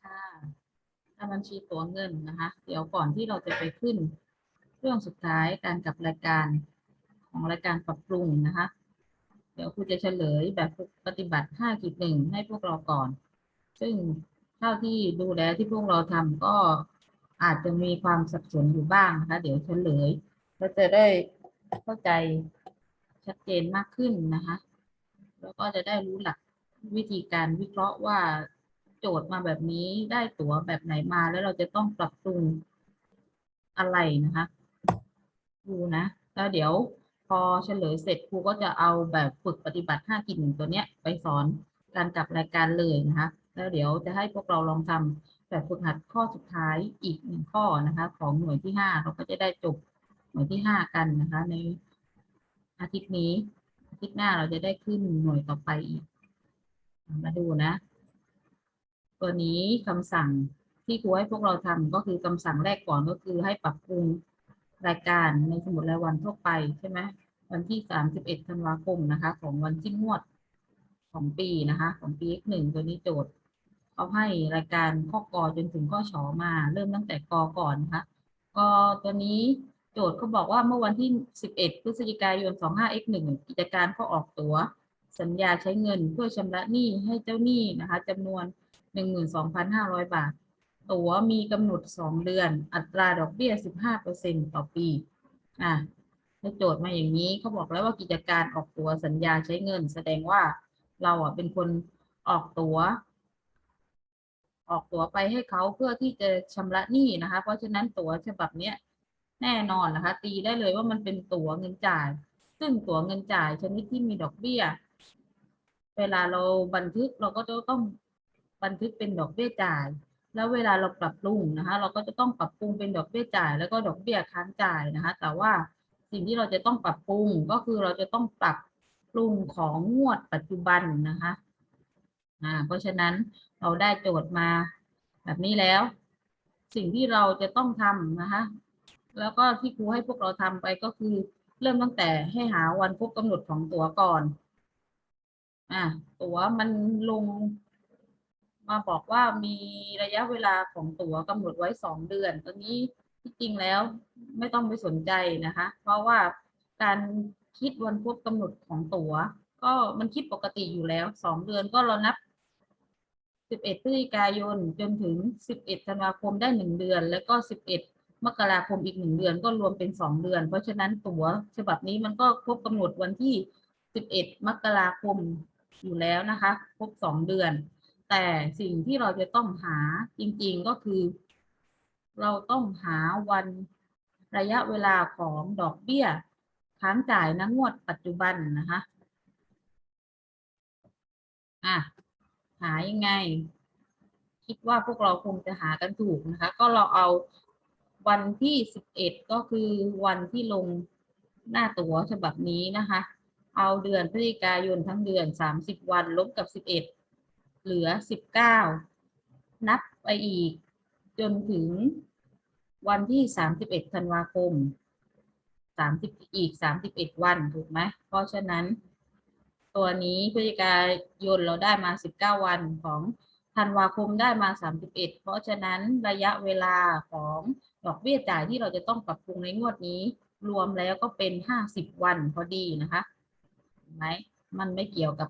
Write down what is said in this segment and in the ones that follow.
ค่ะถ้าบัญชีตัวเงินนะคะ เดี๋ยวก่อนที่เราจะไปขึ้นเรื่องสุดท้ายการกับรายการของรายการปรับปรุงนะคะ เดี๋ยวครูจะเฉลยแบบปฏิบัติ5กิจหนึ่งให้พวกเราก่อน ซึ่งเท่าที่ดูแลที่พวกเราทำก็อาจจะมีความสับสนอยู่บ้างนะคะ เดี๋ยวเฉลยก็จะได้เข้าใจชัดเจนมากขึ้นนะคะ แล้วก็จะได้รู้หลักวิธีการวิเคราะห์ว่า โจทย์มาแบบนี้ได้ตั๋วแบบไหนมาแล้วเราจะต้องปรับปรุงอะไรนะคะดูนะแล้วเดี๋ยวพอเฉลยเสร็จครูก็จะเอาแบบฝึกปฏิบัติ5กิจหนึ่งตัวเนี้ยไปสอนการกลับรายการเลยนะคะแล้วเดี๋ยวจะให้พวกเราลองทำแบบฝึกหัดข้อสุดท้ายอีกหนึ่งข้อนะคะ ของหน่วยที่ห้าเราก็จะได้จบหน่วยที่ห้ากันนะคะ ในอาทิตย์นี้อาทิตย์หน้าเราจะได้ขึ้นหน่วยต่อไปอีก มาดูนะ ตัวนี้คำสั่งที่ครูให้พวกเราทำก็คือคำสั่งแรกก่อนก็คือให้ปรับปรุงรายการในสมุดรายวันทั่วไปใช่ไหมวันที่ 31ธันวาคมนะคะ ของวันที่งวดของปีนะคะ ของปี x หนึ่งตัวนี้โจทย์เขาให้รายการข้อกอจนถึงข้อชอมา เริ่มตั้งแต่กอก่อนนะคะกอตัวนี้โจทย์เขาบอกว่าเมื่อวันที่ 11 พฤศจิกายน 25 x 1 กิจการเขาออกตัว๋วสัญญาใช้เงินเพื่อชำระหนี้ให้เจ้าหนี้นะคะจำนวน 12,500บาท ตั๋วมีกำหนด2เดือน อัตราดอกเบี้ย15%ต่อปี อะให้โจทย์มาอย่างนี้เขาบอกแล้วว่ากิจการออกตั๋วสัญญาใช้เงิน แสดงว่าเราอะเป็นคนออกตั๋ว ออกตั๋วไปให้เขาเพื่อที่จะชำระหนี้นะคะ เพราะฉะนั้นตั๋วฉบับเนี้ยแน่นอนนะคะ ตีได้เลยว่ามันเป็นตั๋วเงินจ่าย ซึ่งตั๋วเงินจ่ายชนิดที่มีดอกเบี้ย เวลาเราบันทึกเราก็จะต้อง บันทึกเป็นดอกเบี้ยจ่าย แล้วเวลาเราปรับปรุงนะคะ เราก็จะต้องปรับปรุงเป็นดอกเบี้ยจ่าย แล้วก็ดอกเบี้ยค้างจ่ายนะคะ แต่ว่าสิ่งที่เราจะต้องปรับปรุงก็คือเราจะต้องปรับปรุงของงวดปัจจุบันนะคะอ่าเพราะฉะนั้นเราได้โจทย์มาแบบนี้แล้ว สิ่งที่เราจะต้องทำนะคะ แล้วก็ที่ครูให้พวกเราทำไปก็คือเริ่มตั้งแต่ให้หาวันครบกำหนดของตั๋วก่อน อะตั๋วมันลง มาบอกว่ามีระยะเวลาของตั๋วกำหนดไว้สองเดือน ตอนนี้ที่จริงแล้วไม่ต้องไปสนใจนะคะ เพราะว่าการคิดวันครบกำหนดของตั๋ว ก็มันคิดปกติอยู่แล้วสองเดือนก็เรานับ 11พฤศจิกายนจนถึง 11ธันวาคมได้หนึ่งเดือน แล้วก็ 11 มกราคมอีกหนึ่งเดือนก็รวมเป็นสองเดือน เพราะฉะนั้นตั๋วฉบับนี้มันก็ครบกำหนดวันที่ 11 มกราคมอยู่แล้วนะคะ ครบสองเดือน แต่สิ่งที่เราจะต้องหาจริงๆก็คือ เราต้องหาวันระยะเวลาของดอกเบี้ยค้างจ่ายนะงวดปัจจุบันนะคะอะหายังไง คิดว่าพวกเราคงจะหากันถูกนะคะ ก็เราเอาวันที่สิบเอ็ดก็คือวันที่ลงหน้าตั๋วฉบับนี้นะคะ เอาเดือนพฤศจิกายนทั้งเดือนสามสิบวันลบกับสิบเอ็ด เหลือสิบเก้านับไปอีก จนถึงวันที่สามสิบเอ็ดธันวาคมสามสิบอีกสามสิบเอ็ดวันถูกไหมเพราะฉะนั้น ตัวนี้พฤศจิกายนเราได้มา19วันของธันวาคมได้มา 31 เพราะฉะนั้นระยะเวลาของดอกเบี้ยจ่ายที่เราจะต้องปรับปรุงในงวดนี้ รวมแล้วก็เป็น 50 วันพอดีนะคะเห็นไหมมันไม่เกี่ยวกับ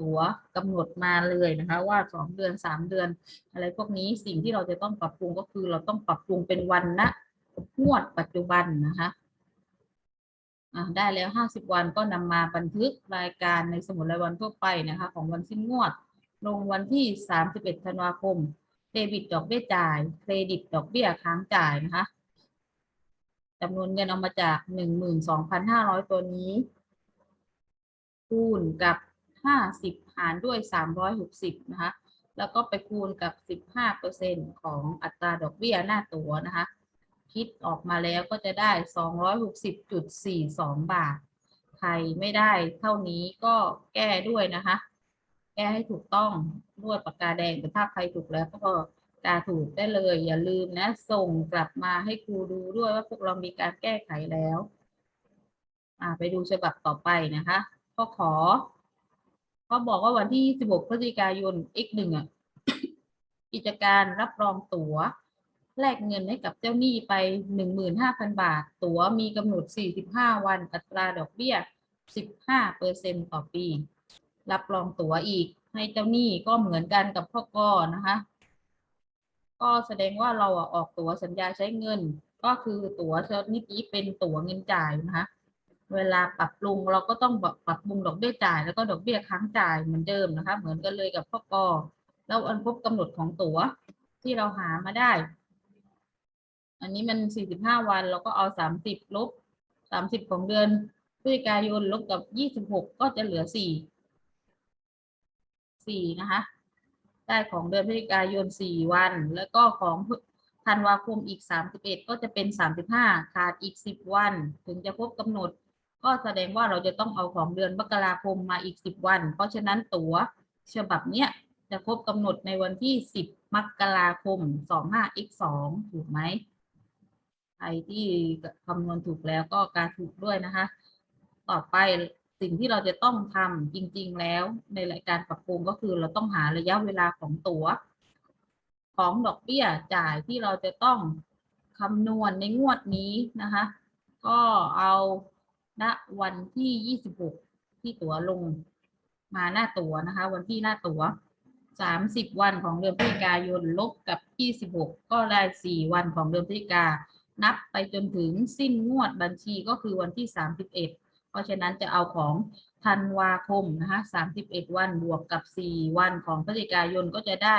ตัวกำหนดมาเลยนะคะว่า 2 เดือน 3 เดือน อะไรพวกนี้สิ่งที่เราจะต้องปรับปรุงก็คือเราต้องปรับปรุงเป็นวันนะงวดปัจจุบันนะคะได้แล้ว 50 วันก็นำมาบันทึกรายการในสมุดรายวันทั่วไปนะคะของวันสิ้นงวด ลงวันที่ 31 ธันวาคมเดบิตดอกเบี้ยจ่าย เครดิตดอกเบี้ยค้างจ่ายนะคะจำนวนเงินเอามาจาก 12,500 ตัวนี้ คูณกับ 50 หารด้วย 360 นะคะ แล้วก็ไปคูณกับ 15%ของอัตราดอกเบี้ยหน้าตัวนะคะ คิดออกมาแล้วก็จะได้ 260.42 บาท ใครไม่ได้เท่านี้ก็แก้ด้วยนะคะ แก้ให้ถูกต้องด้วยปากกาแดงแต่ถ้าใครถูกแล้วก็กาถูกได้เลย อย่าลืมนะ ส่งกลับมาให้ครูดูด้วยว่าพวกเรามีการแก้ไขแล้วอ่าไปดูฉบับต่อไปนะคะ ก็ขอ เขาบอกว่าวันที่ 16 พฤศจิกายน x หนึ่งอะ กิจการรับรองตั๋ว แลกเงินให้กับเจ้าหนี้ไป 15,000 บาท ตั๋วมีกำหนด 45 วัน อัตราดอกเบี้ย 15เปอร์เซ็นต่อปี รับรองตั๋วอีก ให้เจ้าหนี้ก็เหมือนกันกับพ่อกอนะคะ ก็แสดงว่าเราอออกตั๋วสัญญาใช้เงิน ก็คือตั๋วชนิดนี้เป็นตั๋วเงินจ่ายนะคะ เวลาปรับปรุงเราก็ต้องปรับปรุงดอกเบี้ยจ่าย แล้วก็ดอกเบี้ยค้างจ่ายเหมือนเดิมนะคะ เหมือนกันเลยกับพ่อกอแล้วอันพบกำหนดของตั๋วที่เราหามาได้ อันนี้มัน 45 วันเราก็เอา 30 ลบ 30 ของเดือนพฤศจิกายนลบกับ 26 ก็จะเหลือ 4 4 นะคะ ได้ของเดือนพฤศจิกายน 4 วัน แล้วก็ของธันวาคมอีก 31 ก็จะเป็น 35 ขาดอีก 10 วัน ถึงจะครบกำหนด ก็แสดงว่าเราจะต้องเอาของเดือนมกราคมมาอีก 10 วัน เพราะฉะนั้นตั๋วฉบับเนี้ยจะครบกำหนดในวันที่ 10 มกราคม 25 x 2 ถูกไหมใครที่คำนวณถูกแล้วก็การถูกด้วยนะคะ ต่อไปสิ่งที่เราจะต้องทำจริง ๆ แล้วในรายการปรับปรุงก็คือเราต้องหาระยะเวลาของตัว๋ว ของดอกเบี้ยจ่ายที่เราจะต้องคำนวณในงวดนี้นะคะ ก็เอา ณวันที่ 26 ที่ตั๋วลงมาหน้าตั๋วนะคะ วันที่หน้าตั๋ว 30 วันของเดือนพฤศจิกายนลบกับ 26 ก็ได้ 4 วันของเดือนพฤศจิกานับไปจนถึงสิ้นงวดบัญชีก็คือวันที่ 31 เพราะฉะนั้นจะเอาของธันวาคมนะคะ31 วันบวกกับ 4 วันของพฤศจิกายนก็จะได้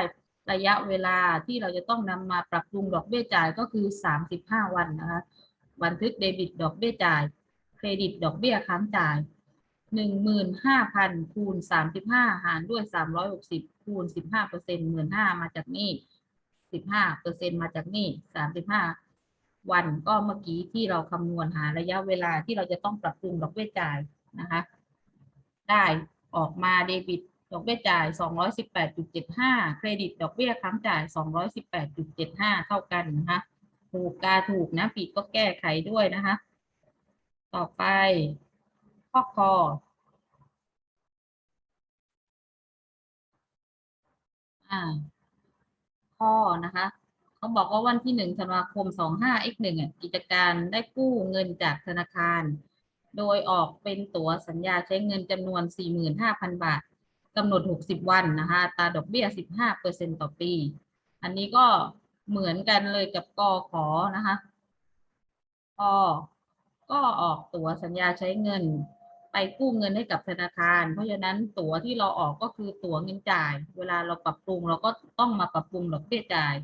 ระยะเวลาที่เราจะต้องนำมาปรับปรุงดอกเบี้ยจ่ายก็คือ 35 วันนะคะบันทึกเดบิตดอกเบี้ยจ่าย รดิตดอกเบี้ยค้างจ่าย15,000คูณ35หารด้วย360คูณ15เปอร์เซ็นต์15,000มาจากนี่15เปอร์เซ็นต์มาจากนี่35วันก็เมื่อกี้ที่เราคำนวณหาระยะเวลาที่เราจะต้องปรับปรุงดอกเบี้ยจ่ายนะคะ ได้ออกมาเดบิตดอกเบี้ยจ่าย 218.75 เครดิตดอกเบี้ยค้างจ่าย 218.75 เท่ากันนะคะ ถูกกาถูกนะผิดก็แก้ไขด้วยนะคะ ต่อไป ข้อคออ่า ข้อนะคะ เขาบอกว่าวันที่หนึ่งธันวาคมสองห้า x หนึ่งอะกิจการได้กู้เงินจากธนาคาร โดยออกเป็นตั๋วสัญญาใช้เงินจำนวนสี่หมื่นห้าพันบาทกำหนดหกสิบวันนะคะตาดอกเบี้ยสิบห้าเปอร์เซ็นต่อปี อันนี้ก็เหมือนกันเลยกับกอขอนะคะก ก็ออกตั๋วสัญญาใช้เงิน ไปกู้เงินให้กับธนาคาร เพราะฉะนั้นตั๋วที่เราออกก็คือตั๋วเงินจ่าย เวลาเราปรับปรุงเราก็ต้องมาปรับปรุงดอกเบี้ยจ่าย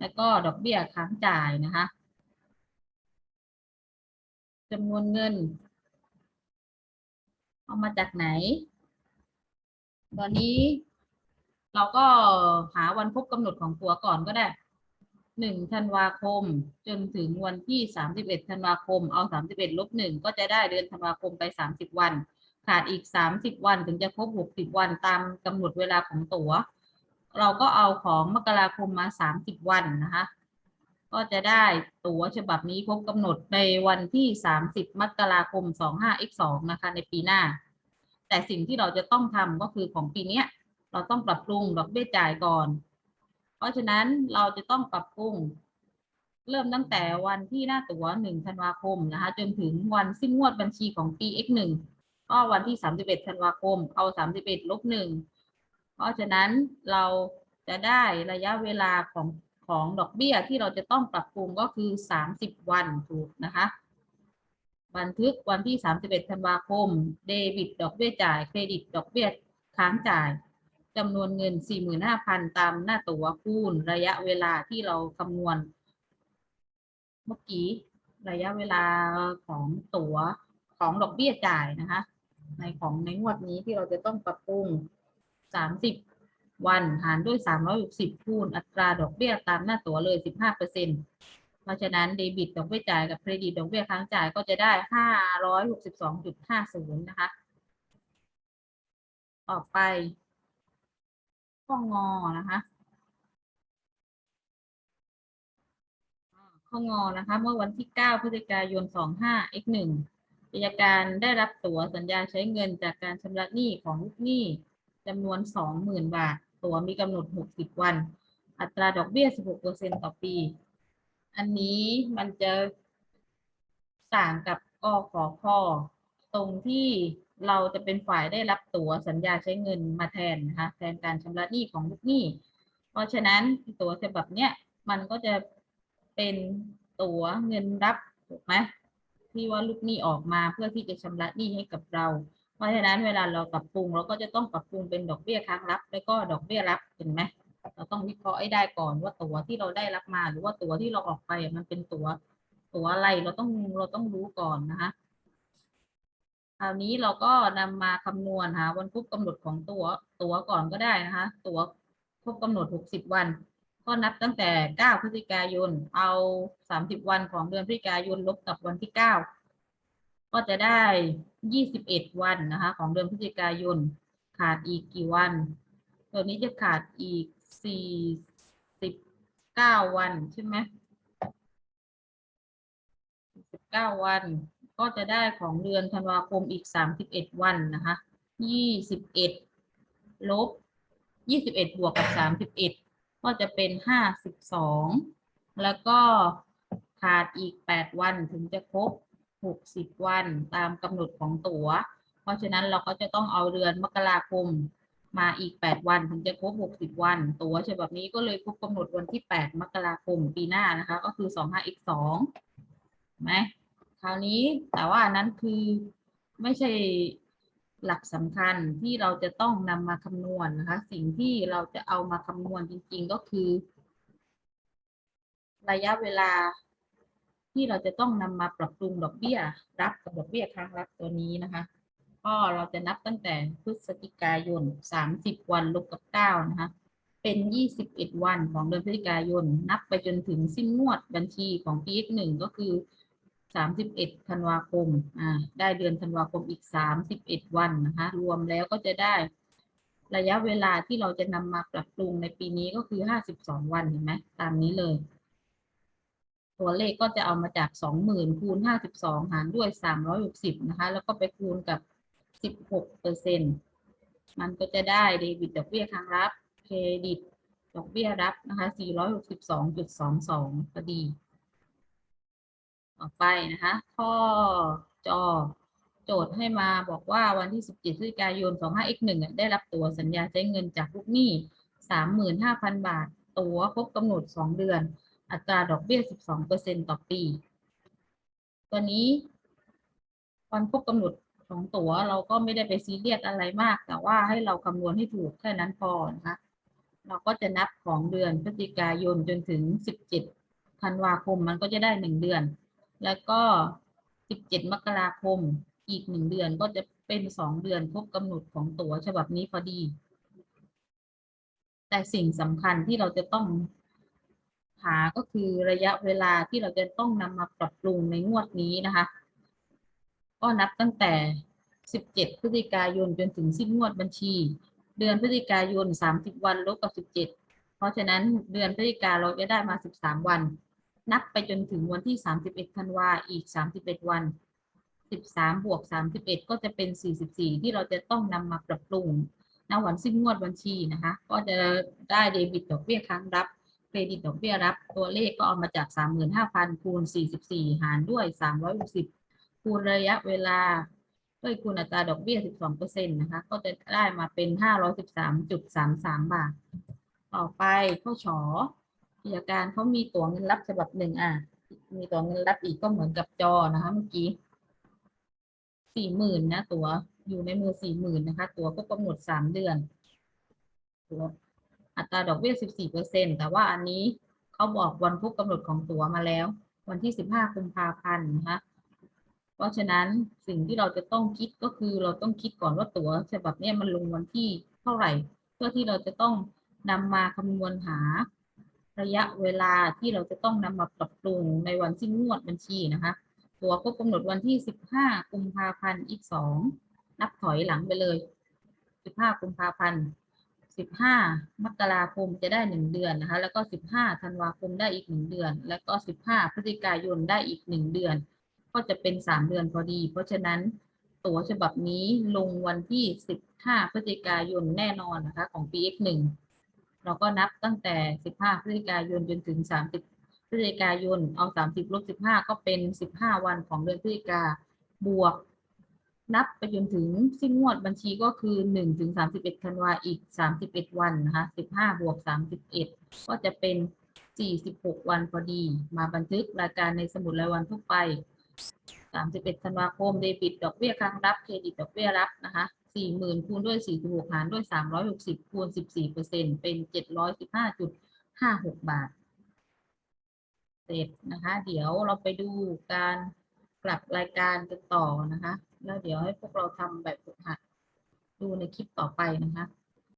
แล้วก็ดอกเบี้ยค้างจ่ายนะคะจำนวนเงิน เอามาจากไหน ตอนนี้ เราก็หาวันครบกำหนดของตัวก่อนก็ได้ หนึ่งธันวาคม จนถึงวันที่สามสิบเอ็ดธันวาคม เอาสามสิบเอ็ดลบหนึ่งก็จะได้เดือนธันวาคมไปสามสิบวัน ขาดอีกสามสิบวันถึงจะครบหกสิบวันตามกำหนดเวลาของตัว๋ว เราก็เอาของมกราคมมาสามสิบวันนะคะ ก็จะได้ตั๋วฉบับนี้ครบกำหนดในวันที่สามสิบมกราคมสองห้า x สองนะคะ ในปีหน้า แต่สิ่งที่เราจะต้องทำก็คือของปีเนี้ยเราต้องปรับปรุงดอกเบี้ยจ่ายก่อน เพราะฉะนั้นเราจะต้องปรับปรุง เริ่มตั้งแต่วันที่หน้าตั๋วหนึ่งธันวาคมนะคะจนถึงวันสิ้นงวดบัญชีของปี x หนึ่งก็วันที่สามสิบเอ็ดธันวาคม เอาสามสิบเอ็ดลบหนึ่งเพราะฉะนั้นเราจะได้ระยะเวลาของของดอกเบี้ยที่เราจะต้องปรับปรุงก็คือ 30 วันถูกนะคะบันทึกวันที่ 31 ธันวาคม เดบิต ดอกเบี้ยจ่าย เครดิต ดอกเบี้ยค้างจ่าย จำนวนเงิน 45,000 ตามหน้าตั๋วคูณระยะเวลาที่เราคำนวณ เมื่อกี้ระยะเวลาของตั๋วของดอกเบี้ยจ่ายนะคะ ในของในงวดนี้ที่เราจะต้องปรับปรุง 30 วันหารด้วย 360 คูณอัตราดอกเบี้ยตามหน้าตั๋วเลย 15เปอร์เซ็นเพราะฉะนั้นเดบิตดอกเบี้ยจ่ายกับเครดิตดอกเบี้ยค้างจ่ายก็จะได้ 562.50 นะคะ ต่อไป ข้องอนะคะข้องอนะคะ เมื่อวันที่ 9 พฤศจิกายน 25 x 1 กิจการได้รับตั๋วสัญญาใช้เงินจากการชำระหนี้ของลูกหนี้จำนวน 20,000 บาท ตั๋วมีกำหนด 60 วัน อัตราดอกเบี้ย 16%ต่อปี อันนี้มันจะต่างกับกขอคอตรงที่ เราจะเป็นฝ่ายได้รับตั๋วสัญญาใช้เงินมาแทนนะคะแทนการชำระหนี้ของลูกหนี้ เพราะฉะนั้นตั๋วฉบับเนี้ยมันก็จะเป็นตั๋วเงินรับถูกไหมที่ว่าลูกหนี้ออกมาเพื่อที่จะชำระหนี้ให้กับเรา เพราะฉะนั้นเวลาเราปรับปรุงเราก็จะต้องปรับปรุงเป็นดอกเบี้ยค้างรับ แล้วก็ดอกเบี้ยรับเห็นไหมเราต้องวิเคราะห์ให้ได้ก่อนว่าตั๋วที่เราได้รับมา หรือว่าตั๋วที่เราออกไปมันเป็นตั๋วตั๋วอะไรเราต้องเราต้องรู้ก่อนนะคะ คราวนี้เราก็นำมาคำนวณหาวันครบกำหนดของตัวตัวก่อนก็ได้นะคะตัวครบกำหนด 60 วัน ก็นับตั้งแต่ 9 พฤศจิกายน เอา 30 วันของเดือนพฤศจิกายนลบกับวันที่ 9 ก็จะได้ 21 วันนะคะของเดือนพฤศจิกายน ขาดอีกกี่วัน ตัวนี้จะขาดอีก 49 วันใช่ไหม19 วัน ก็จะได้ของเดือนธันวาคมอีก 31 วันนะคะ21ลบ21 บวกกับ 31 ก็จะเป็น 52 แล้วก็ขาดอีก 8 วันถึงจะครบ 60 วันตามกำหนดของตัว๋ว เพราะฉะนั้นเราก็จะต้องเอาเดือนมกราคมมาอีก 8 วันถึงจะครบ 60 วัน ตั๋วฉบับนี้ก็เลยครบกำหนดวันที่ 8 มกราคมปีหน้านะคะ ก็คือ 25 x 2 ไหม คราวนี้แต่ว่านั้นคือไม่ใช่หลักสำคัญที่เราจะต้องนำมาคำนวณนะคะ สิ่งที่เราจะเอามาคำนวณจริง ๆ ก็คือ ระยะเวลาที่เราจะต้องนำมาปรับปรุงดอกเบี้ย รับกับดอกเบี้ยค้างรับตัวนี้นะคะ ก็เราจะนับตั้งแต่พฤศจิกายน 30 วันลบกับ9นะคะ เป็น 21 วันของเดือนพฤศจิกายน นับไปจนถึงสิ้นงวดบัญชีของ PX1 ก็คือ 31ธันวาคม อ่า ได้เดือนธันวาคมอีก31วันนะคะ รวมแล้วก็จะได้ ระยะเวลาที่เราจะนำมาปรับปรุงในปีนี้ก็คือ52วันเห็นไหมตามนี้เลย ตัวเลขก็จะเอามาจาก20,000คูณ52หารด้วย360นะคะ แล้วก็ไปคูณกับ16เปอร์เซ็นต์มันก็จะได้เดบิตดอกเบี้ยค้างรับ เครดิต ดอกเบี้ยรับนะคะ462.22พอดี ต่อไปนะคะ ข้อจอโจทย์ให้มาบอกว่าวันที่ 17พฤศจิกายน 25x1 อะได้รับตั๋วสัญญาใช้เงินจากลูกหนี้ 35,000 บาท ตั๋วครบกำหนด 2 เดือน อัตราดอกเบี้ย 12%ต่อปี ตัวนี้ วันครบกำหนดของตั๋วเราก็ไม่ได้ไปซีเรียสอะไรมาก แต่ว่าให้เราคำนวณให้ถูกแค่นั้นพอนะคะเราก็จะนับของเดือนพฤศจิกายนจนถึง 17ธันวาคมมันก็จะได้ 1 เดือน แล้วก็17มกราคมอีก1เดือนก็จะเป็น2เดือนครบกำหนดของตั๋วฉบับนี้พอดี แต่สิ่งสำคัญที่เราจะต้องหาก็คือระยะเวลาที่เราจะต้องนำมาปรับปรุงในงวดนี้นะคะ ก็นับตั้งแต่ 17 พฤศจิกายนจนถึงสิ้นงวดบัญชี เดือนพฤศจิกายน 30 วันลบกับ 17 เพราะฉะนั้นเดือนพฤศจิกาเราจะได้มา 13 วัน นับไปจนถึงวันที่ 31ธันวาอีก 31 วัน 13 บวก 31 ก็จะเป็น 44 ที่เราจะต้องนำมาปรับปรุงณวันสิ้นงวดบัญชีนะคะ ก็จะได้เดบิตดอกเบี้ยค้างรับเครดิตดอกเบี้ยรับ ตัวเลขก็เอามาจาก 35,000คูณ44 หารด้วย 360คูณระยะเวลาด้วยคูณอัตราดอกเบี้ย 12%นะคะ ก็จะได้มาเป็น 513.33 บาท ต่อไปข้อชอ กิจการเขามีตั๋วเงินรับฉบับหนึ่งอะ มีตั๋วเงินรับอีกก็เหมือนกับจอนะคะเมื่อกี้สี่หมื่นนะตั๋วอยู่ในมือสี่หมื่นนะคะ ตั๋วก็กำหนดสามเดือนตั๋วอัตราดอกเบี้ยสิบสี่เปอร์เซ็นแต่ว่าอันนี้เขาบอกวันครบกำหนดของตั๋วมาแล้ว วันที่สิบห้ากุมภาพันธ์นะคะเพราะฉะนั้นสิ่งที่เราจะต้องคิดก็คือเราต้องคิดก่อนว่าตั๋วฉบับนี้มันลงวันที่เท่าไหร่ เพื่อที่เราจะต้องนำมาคำนวณหา ระยะเวลาที่เราจะต้องนำมาปรับปรุงในวันสิ้นงวดบัญชีนะคะ ตัวครบกำหนดวันที่ 15 กุมภาพันธ์อีก 2 นับถอยหลังไปเลย 15 กุมภาพันธ์ 15 มกราคมจะได้ 1 เดือนนะคะ แล้วก็ 15 ธันวาคมได้อีก 1 เดือน แล้วก็ 15 พฤศจิกายนได้อีก 1 เดือน ก็จะเป็น 3 เดือนพอดี เพราะฉะนั้นตั๋วฉบับนี้ลงวันที่ 15 พฤศจิกายนแน่นอนนะคะของ PX1 เราก็นับตั้งแต่ 15 พฤศจิกายนจนถึง 30 พฤศจิกายน เอา 30ลบ15 ก็เป็น 15 วันของเดือนพฤศจิกาบวก นับไปจนถึงสิ้นงวดบัญชีก็คือ 1 ถึง 31ธันวาอีก 31 วันนะคะ15 บวก 31 ก็จะเป็น 46 วันพอดี มาบันทึกรายการในสมุดรายวันทั่วไป 31 ธันวาคม เดบิต ดอกเบี้ยครั้งรับ เครดิต ดอกเบี้ยรับนะคะ สี่หมื่นคูณด้วยสี่สิบหารด้วยสามร้อยหกสิบคูณสิบสี่เปอร์เซ็นต์เป็น715.56บาท เสร็จนะคะ เดี๋ยวเราไปดูการกลับรายการกันต่อนะคะ แล้วเดี๋ยวให้พวกเราทำแบบฝึกหัดดูในคลิปต่อไปนะคะ